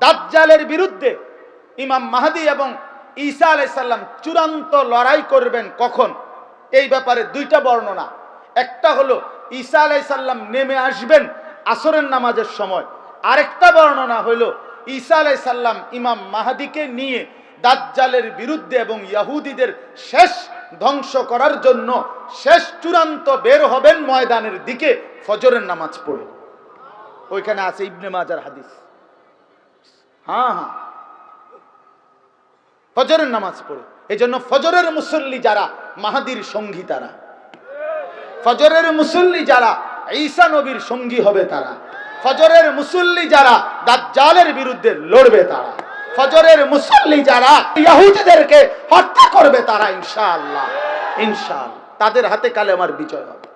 দাজ্জালের বিরুদ্ধে ইমাম মাহাদি এবং ঈসা আলাইসাল্লাম চূড়ান্ত লড়াই করবেন কখন? এই ব্যাপারে দুইটা বর্ণনা। একটা হলো, ঈসা আলাইসাল্লাম নেমে আসবেন আসরের নামাজের সময়। আরেকটা বর্ণনা হলো, ঈসা আলাইসাল্লাম ইমাম মাহাদিকে নিয়ে দাজ্জালের বিরুদ্ধে এবং ইয়াহুদিদের শেষ ধ্বংস করার জন্য শেষ চূড়ান্ত বের হবেন ময়দানের দিকে ফজরের নামাজ পড়ে। ওইখানে আছে ইবনে মাজার হাদিস। হ্যাঁ হ্যাঁ। ফজরের নামাজ পড়ে। এই জন্য ফজরের মুসল্লি যারা, মাহাদির সঙ্গী তারা। ফজরের মুসল্লি যারা, ঈসা নবীর সঙ্গী হবে তারা। ফজরের মুসল্লি যারা, দাজ্জালের বিরুদ্ধে লড়বে তারা। ফজরের মুসল্লি যারা, ইয়াহুদিদেরকে হত্যা করবে তারা, ইনশাআল্লাহ ইনশাআল্লাহ। তাদের হাতে কালে আমার বিজয় হবে।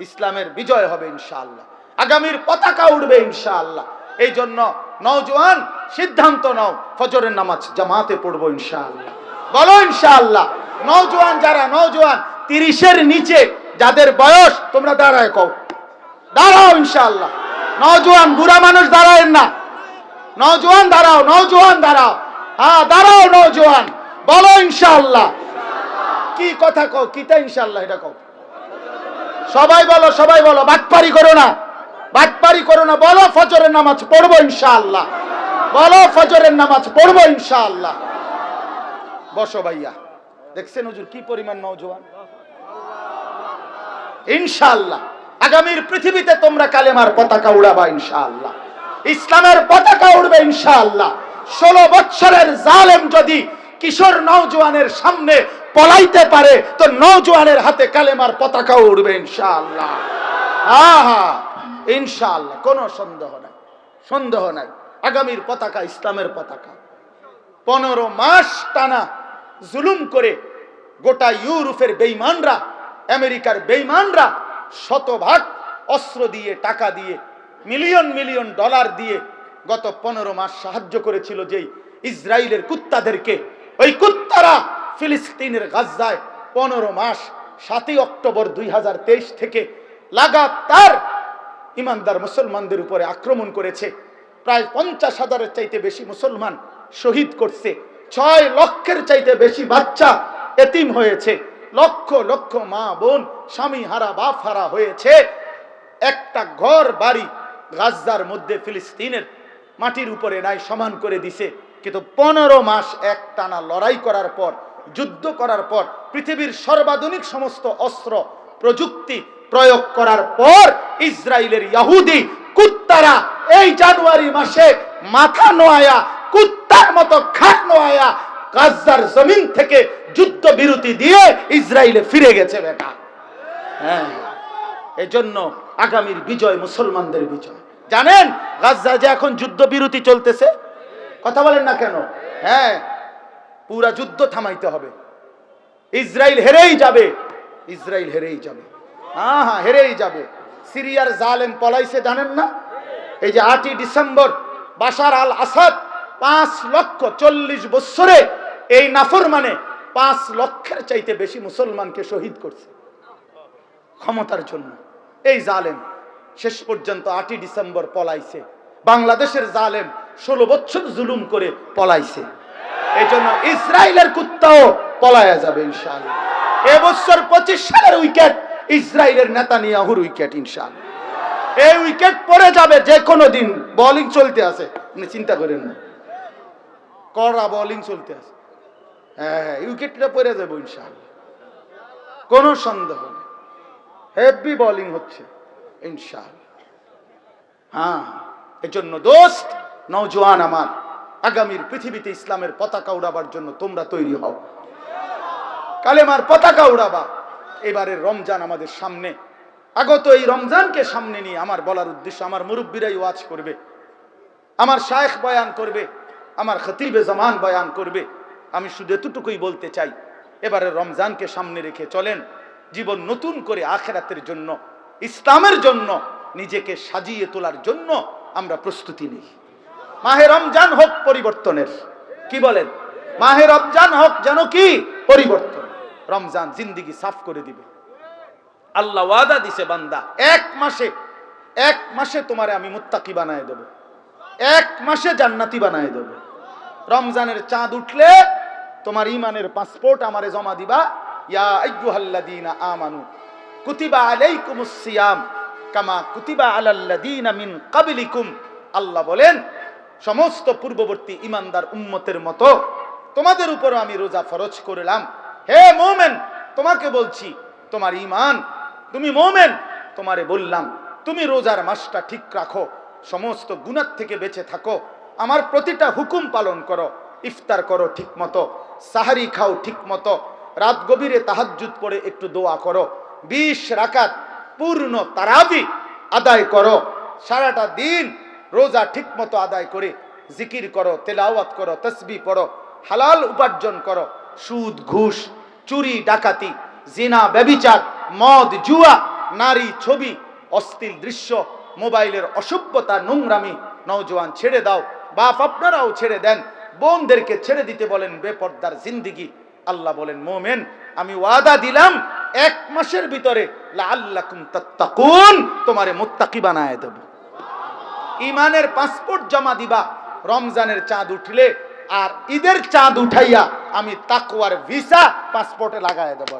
ইসলামের বিজয় হবে, ইনশাআল্লাহ। আগামীর পতাকা উঠবে ইনশাআল্লাহ। এই জন্য নওজোয়ান, সিদ্ধান্ত নাও, ফজরের নামাজ জামাতে পড়ব ইনশাআল্লাহ। বলো ইনশাআল্লাহ, নওজোয়ান যারা, নওজোয়ান, তিরিশের নিচে, যাদের বয়স, তোমরা দাঁড়ায় কও। দাঁড়াও ইনশাআল্লাহ। নওজোয়ান বুড়া মানুষ দাঁড়ায় না। নওজোয়ান দাঁড়াও নওজোয়ান দাঁড়াও। হ্যাঁ দাঁড়াও নওজোয়ান। বলো ইনশাআল্লাহ। কি কথা কও কিতা ইনশাআল্লাহ, এটা কও। সবাই বলো সবাই বলো, বাটপারি করো না। বাটপারি করো না, বলো ফজরের নামাজ পড়ব ইনশাআল্লাহ। বলো ফজরের নামাজ পড়ব ইনশাআল্লাহ। বসো ভাইয়া, দেখছেন হুজুর কি পরিমাণ নওজোয়ান? ইনশাআল্লাহ, আগামীর পৃথিবীতে তোমরা কালেমার পতাকা উড়াবা ইনশাআল্লাহ। ইসলামের পতাকা উড়বে ইনশাআল্লাহ। ষোলো বৎসরের জালেম যদি কিশোর নওজোয়ানের সামনে পলাইতে পারে, তো নওজোয়ানের হাতে কালেমার পতাকা উড়বে ইনশাআল্লাহ। হ্যাঁ ইনশাআল্লাহ, কোনো সন্দেহ নাই। সন্দেহ নাই। আগামীর পতাকা ইসলামের পতাকা। পনেরো মাস টানা জুলুম করে গোটা ইউরোপের বেইমানরা, আমেরিকার বেইমানরা শতভাগ অস্ত্র দিয়ে, টাকা দিয়ে, মিলিয়ন মিলিয়ন ডলার দিয়ে গত পনেরো মাস সাহায্য করেছিল যেই ইসরায়েলের কুত্তাদেরকে। ওই কুত্তারা ফিলিস্তিনের গাজ্জায় পনেরো মাস সাতই অক্টোবর দুই হাজার তেইশ থেকে লাগাতার ইমানদার মুসলমানদের উপরে আক্রমণ করেছে। প্রায় পঞ্চাশ হাজারের চাইতে বেশি মুসলমান শহীদ করছে। ছয় লক্ষের চাইতে বেশি বাচ্চা এতিম হয়েছে। লক্ষ লক্ষ মা, বোন, স্বামী, হারা, বাপ, হারা হয়েছে। একটা ঘর, বাড়ি গাজ্জার মধ্যে ফিলিস্তিনের মাটির উপরে নাই, সমান করে দিছে। কিন্তু পনেরো মাস এক টানা লড়াই করার পর, যুদ্ধ করার পর, পৃথিবীর সর্বাধুনিক সমস্ত অস্ত্র, প্রযুক্তি প্রয়োগ করার পর ইসরায়েলের ইয়াহুদি কুত্তারা এই জানুয়ারি মাসে মাথা নোয়ায়া, কুত্তার মতো খাট নোয়ায়া গাজ্জার জমিন থেকে যুদ্ধ বিরতি দিয়ে ইসরায়েলে ফিরে গেছে বেটা। হ্যাঁ এজন্য আগামীর বিজয় মুসলমানদের বিজয়। জানেন গাজ্জা যে এখন যুদ্ধ বিরতি চলতেছে? কথা বলেন না কেন? হ্যাঁ পুরা যুদ্ধ থামাইতে হবে। ইসরায়েল হেরেই যাবে ইসরায়েল হেরেই যাবে। হ্যাঁ হ্যাঁ হেরেই যাবে। সিরিয়ার জালেম পলাইছে, জানেন না? এই যে আটই ডিসেম্বর, বাশার আল আসাদ পাঁচ লক্ষ চল্লিশ বৎসরে এই নাফর মানে পাঁচ লক্ষের চাইতে বেশি মুসলমানকে শহীদ করছে। ক্ষমতার জন্য। এই জালেম শেষ পর্যন্ত আটই ডিসেম্বর পলাইছে। বাংলাদেশের জালেম ষোলো বছর জুলুম করে পলাইছে। এই জন্য ইসরায়েলের কুত্তাও পলায়া যাবে, ইনশাআল্লাহ। এবছর পঁচিশ সালের উইকেট ইসরায়েলের নেতা নিয়াহুর উইকেট ইনশাআল্লাহ। এই উইকেট পড়ে যাবে যে কোনো দিন। বোলিং চলতে আছে। চিন্তা করেন না। কড়া বোলিং চলতে আছে। হ্যাঁ হ্যাঁ উইকেটটা পড়ে যাবে ইনশাআল্লাহ। কোনো সন্দেহ নেই। হেভি বোলিং হচ্ছে, ইনশাআল্লাহ। হ্যাঁ এজন্য দোস্ত, নওজোয়ান আমার, আগামীর পৃথিবীতে ইসলামের পতাকা উড়াবার জন্য তোমরা তৈরি হও। কালেমার পতাকা উড়াবা। এবারের রমজান আমাদের সামনে। আগত এই রমজানকে সামনে নিয়ে আমার বলার উদ্দেশ্য, আমার মুরব্বীরাই ওয়াজ করবে, আমার শায়েখ বয়ান করবে, আমার খতিবে জামান বয়ান করবে। আমি শুধু এতটুকুই বলতে চাই, এবারে রমজানকে সামনে রেখে চলেন। জীবন নতুন করে আখেরাতের জন্য, ইসলামের জন্য, নিজেকে সাজিয়ে তোলার জন্য আমরা প্রস্তুতি নিই। মাহে রমজান হোক পরিবর্তনের, কি বলেন? মাহে রমজান হোক যেন কি? পরিবর্তন। রমজান জিন্দিগি সাফ করে দিবে। আল্লাহ ওয়াদা দিছে বান্দা, এক মাসে এক মাসে তোমারে আমি মুত্তাকি বানায় দেব। এক মাসে জান্নাতি বানায় দেবে। রমজানের চাঁদ উঠলে তোমার ইমানের পাসপোর্ট আমারে জমা দিবা। ইয়া আইয়ুহাল্লাযীনা আমানু কুতিবা আলাইকুমুস সিয়াম কামা কুতিবা আলাল্লাযীনা মিন ক্বাবলিকুম। আল্লাহ বলেন, সমস্ত পূর্ববর্তী ইমানদার উম্মতের মতো তোমাদের উপর আমি রোজা ফরজ করলাম। হে মোমেন, তোমাকে বলছি, তোমার ইমান তুমি মোমেন, তোমারে বললাম, তুমি রোজার মাসটা ঠিক রাখো, সমস্ত গুণার থেকে বেঁচে থাকো, আমার প্রতিটা হুকুম পালন করো, ইফতার করো ঠিক মতো সাহারি খাও ঠিক মতো রাত গভীরে তাহাজ্জুদ পড়ে একটু দোয়া করো, বিশ রাকাত পূর্ণ তারাবি আদায় করো, সারাটা দিন রোজা ঠিক মতো আদায় করে জিকির করো, তেলাওয়াত করো, তসবি পড়ো, হালাল উপার্জন করো সুদ, ঘুষ, চুরি, ডাকাতি, জিনা, ব্যবিচার, মদ, জুয়া, নারী, ছবি অস্থির দৃশ্য, মোবাইলের অসভ্যতা, নোংরামি, নওজোয়ান ছেড়ে দাও, বাপ আপনারাও ছেড়ে দেন, বোনদেরকে ছেড়ে দিতে বলেন বেপর্দার জিন্দিগি। আল্লাহ বলেন, মোমেন, আমি ওয়াদা দিলাম, এক মাসের ভিতরে তোমারে মোত্তাকি বানায় দেব। ইমানের পাসপোর্ট জমা দিবা, রমজানের চাঁদ উঠলে আর ঈদের চাঁদ উঠাইয়া আমি তাকুয়ার ভিসা পাসপোর্টে লাগায় দেব।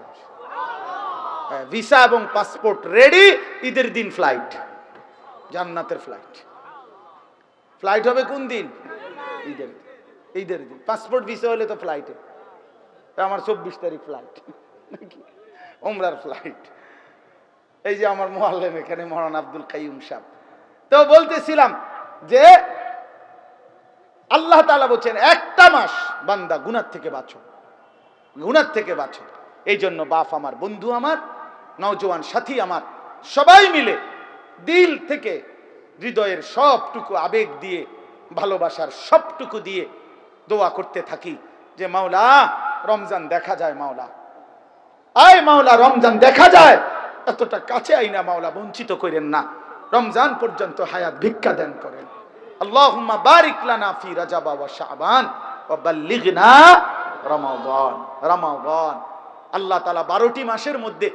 হ্যাঁ, ভিসা এবং পাসপোর্ট রেডি ঈদের দিন ফ্লাইট জান্নাতের ফ্লাইট। ফ্লাইট হবে কোন দিন? ঈদের ঈদের দিন। পাসপোর্ট ভিসা হলে তো ফ্লাইটে। আমার চব্বিশ তারিখ ফ্লাইট। ওমরার ফ্লাইট। এই যে আমার মোহাল্লেম এখানে মহান আব্দুল কাইম সাহ তো বলতেছিলাম যে আল্লাহ তাআলা বলছেন একটা মাস বান্দা গুনার থেকে বাঁচো। গুনার থেকে বাঁচো। এই জন্য বাপ আমার, বন্ধু আমার, নওজোয়ান সাথী আমার, সবাই মিলে দিল থেকে হৃদয়ের সবটুকু আবেগ দিয়ে, ভালোবাসার সবটুকু দিয়ে দোয়া করতে থাকি যে, মাওলা, রমজান দেখা যায়, মাওলা। আয় মাওলা, রমজান দেখা যায়। এতটা কাছে আই না মাওলা, বঞ্চিত করেন না। রমজান পর্যন্ত হায়াত ভিক্ষা দান করেন। আল্লাহুম্মা বারিক লানা ফি রাজাব ওয়া শাবান ওয়া বাল্লিগনা রমাদান রমাদান। আল্লাহ তাআলা 12টি মাসের মধ্যে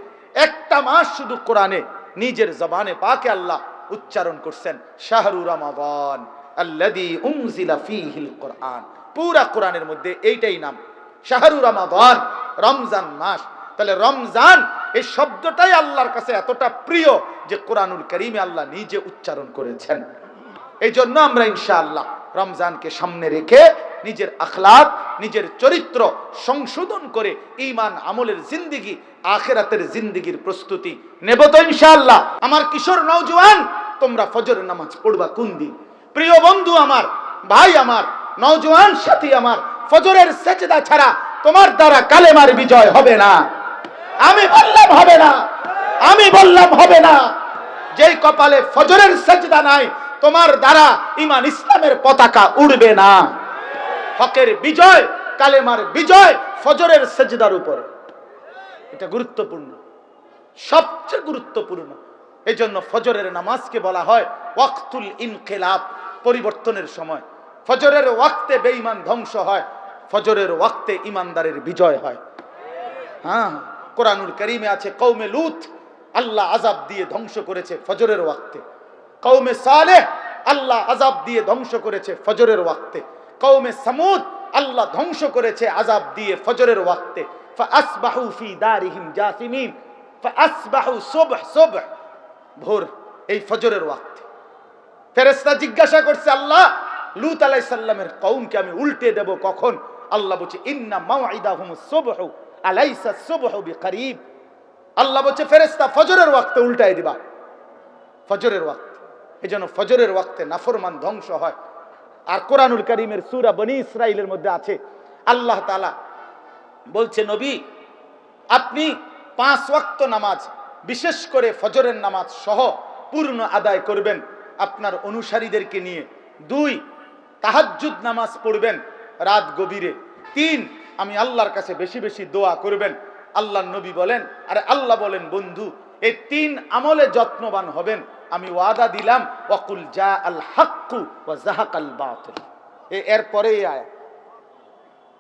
একটা মাস শুধু কোরআনে, নিজের জবানে পাকে আল্লাহ উচ্চারণ করছেন, শাহরু রমাদান আল্লাযী উনজিলা ফীহিল কোরআন। পুরা কোরআনের মধ্যে এইটাই নাম, শাহরু রমাদান, রমজান মাস। তাহলে রমজান, এই শব্দটাই আল্লাহর কাছে এতটা প্রিয় যে কোরআনুল করিমে আল্লাহ নিজে উচ্চারণ করেছেন। এই জন্য আমরা ইনশাআল্লাহ রমজানকে সামনে রেখে নিজের আখলাক, নিজের চরিত্র সংশোধন করে ঈমান আমলের জিন্দিগি, আখেরাতের জিন্দিগির প্রস্তুতি নেব তো ইনশাআল্লাহ। আমার কিশোর নওজোয়ান, তোমরা ফজরের নামাজ পড়বা কোন দিন? প্রিয় বন্ধু আমার, ভাই আমার, নওজোয়ান সাথী আমার, ফজরের সেজদা ছাড়া তোমার দ্বারা কালেমার বিজয় হবে না। আমি বললাম হবে না। আমি বললাম হবে না। যেই কপালে ফজরের সেজদা নাই তোমার দ্বারা ইমান ইসলামের পতাকা উড়বে না। হকের বিজয়, কালেমার বিজয়, ফজরের সেজদার উপর। এটা গুরুত্বপূর্ণ। সবচেয়ে গুরুত্বপূর্ণ। এই জন্য ফজরের নামাজকে বলা হয় ওয়াক্তুল ইনকেলাব, পরিবর্তনের সময়। ফজরের ওয়াক্তে বেঈমান ধ্বংস হয়, ফজরের ওয়াক্তে ইমানদারের বিজয় হয়। হ্যাঁ কোরআনুল করিমে আছে কৌমে লুত, আল্লাহ আজাব দিয়ে ধ্বংস করেছে ফজরের ওয়াক্তে। কৌমে সালে আল্লাহ আজাব দিয়ে ধ্বংস করেছে ফজরের ওয়াক্তে। কৌমে সামুদ, আল্লাহ ধ্বংস করেছে আজাব দিয়ে ফজরের ওয়াক্তে। জিজ্ঞাসা করছে, আল্লাহ, লুত আলাইহিস সালামের আমি উল্টে দেব কখন? আল্লাহ বলছে আলাইসা আল্লাহ বলছে, ফেরেশতা ফজরের ওয়াক্তে উল্টায় দিবা। ফজরের ওয়াক্ত। এই জন্য ফজরের ওয়াক্তে নাফরমান ধ্বংস হয়। আর কোরআনুল করিমের সুরা বনি ইসরাইলের মধ্যে আছে। আল্লাহ তালা বলছে, নবী, আপনি পাঁচ ওয়াক্ত নামাজ, বিশেষ করে ফজরের নামাজ সহ পূর্ণ আদায় করবেন আপনার অনুসারীদেরকে নিয়ে। দুই, তাহাজ্জুদ নামাজ পড়বেন রাত গভীরে। তিন, আমি আল্লাহর কাছে বেশি বেশি দোয়া করবেন। আল্লাহর নবী বলেন, আরে আল্লাহ বলেন, বন্ধু এই তিন আমলে যত্নবান হবেন। আমি ওয়াদা দিলাম, ওয়াকুল জা আল হাক্কু ওয়া জাহাকাল বাতিল। এ এরপরে এই আয়াত।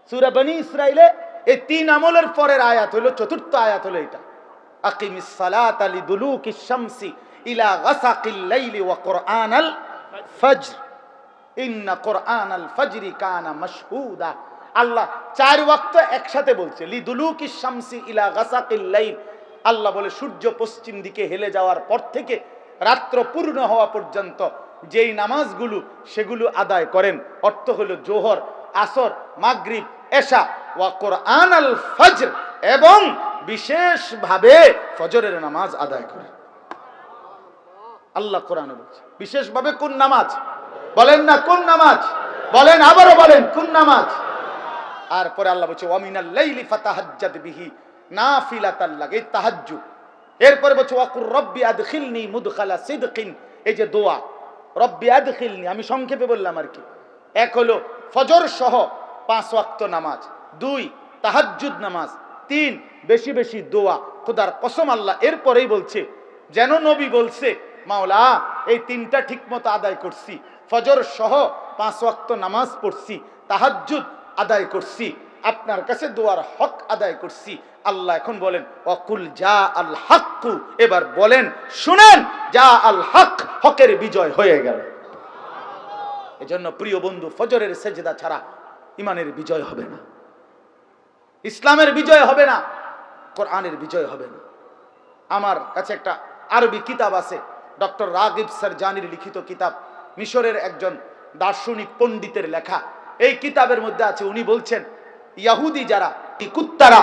সূরা বনি ইসরাইলে এই তিন আমলের পরের আয়াত হলো, চতুর্থ আয়াত হলো এটা। সালাত লিদুলুকিশ শামসি ইলা গাসাকিল লাইলি ওয়া ফজর। আল ফজরি কানা আল্লাহ চার ওয়াক্ত একসাথে বলছে, লিদুলুকি শামসি ইলা গাসাকিল লাইল। আল্লাহ বলে, সূর্য পশ্চিম দিকে হেলে যাওয়ার পর থেকে রাত্র পূর্ণ হওয়া পর্যন্ত যেই নামাজগুলো সেগুলো আদায় করেন, অর্থ হলো জোহর, আসর, মাগরিব, এশা ওয়া কোরআন আল ফজর এবং বিশেষভাবে ফজরের নামাজ আদায় করেন। আল্লাহ কোরআনে বলছে, বিশেষভাবে কোন নামাজ? বলেন না কোন নামাজ? বলেন আবারও বলেন কোন নামাজ? আর পরে আল্লাহ বলছে ওয়ামিনাল লাইলি ফাতাহাজ্জাদ বিহি নাফিলাতাল লাগে তাহাজ্জুদ। এরপরে বলছে, ওয়াকুর রব্বি আদখিলনি মুদখালা সিদকিন। এই যে দোয়া, রব্বি আদখিলনি। আমি সংক্ষেপে বললাম আর কি। এক হলো ফজর সহ পাঁচ ওয়াক্ত নামাজ। দুই, তাহাজ্জুদ নামাজ। তিন, বেশি বেশি দোয়া। খোদার কসম আল্লাহ এরপরেই বলছে, যেন নবী বলছে, মাওলা, এই তিনটা ঠিকমতো আদায় করছি। ফজর সহ পাঁচ ওয়াক্ত নামাজ পড়ছি, তাহাজ্জুদ আদায় করছি। আপনার কাছে দোয়ার হক আদায় করছি। আল্লাহ এখন বলেন, অকুল যা আল হাক্কু। এবার বলেন, শুনেন যা আল হক হকের বিজয় হয়ে গেল। এজন্য প্রিয় বন্ধু, ফজরের সেজদা ছাড়া ইমানের বিজয় হবে না। ইসলামের বিজয় হবে না, কোরআনের বিজয় হবে না। আমার কাছে একটা আরবি কিতাব আছে, ডক্টর রাগিব সারজানির লিখিত কিতাব, মিশরের একজন দার্শনিক পণ্ডিতের লেখা। এই কিতাবের মধ্যে আছে, উনি বলছেন ইয়াহুদি যারা কুত্তারা,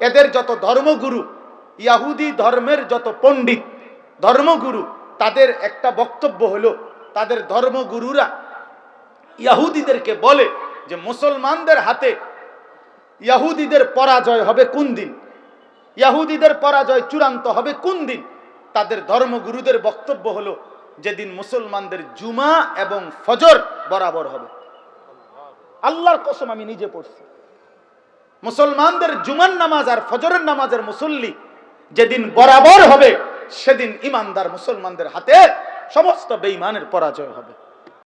এদের যত ধর্মগুরু, ইয়াহুদি ধর্মের যত পণ্ডিত ধর্মগুরু, তাদের একটা বক্তব্য হলো, তাদের ধর্মগুরুরা ইয়াহুদিদেরকে বলে যে মুসলমানদের হাতে ইয়াহুদিদের পরাজয় হবে কোন দিন? ইয়াহুদিদের পরাজয় চূড়ান্ত হবে কোন দিন? তাদের ধর্মগুরুদের বক্তব্য হলো, যেদিন মুসলমানদের জুমা এবং ফজর বরাবর হবে। আল্লাহর কসম আমি নিজে পড়ছি। মুসলমানদের জুমান নামাজ আর ফজরের নামাজের মুসল্লি যেদিন বরাবর হবে, সেদিন ইমানদার মুসলমানদের হাতে সমস্ত বেঈমানের পরাজয় হবে।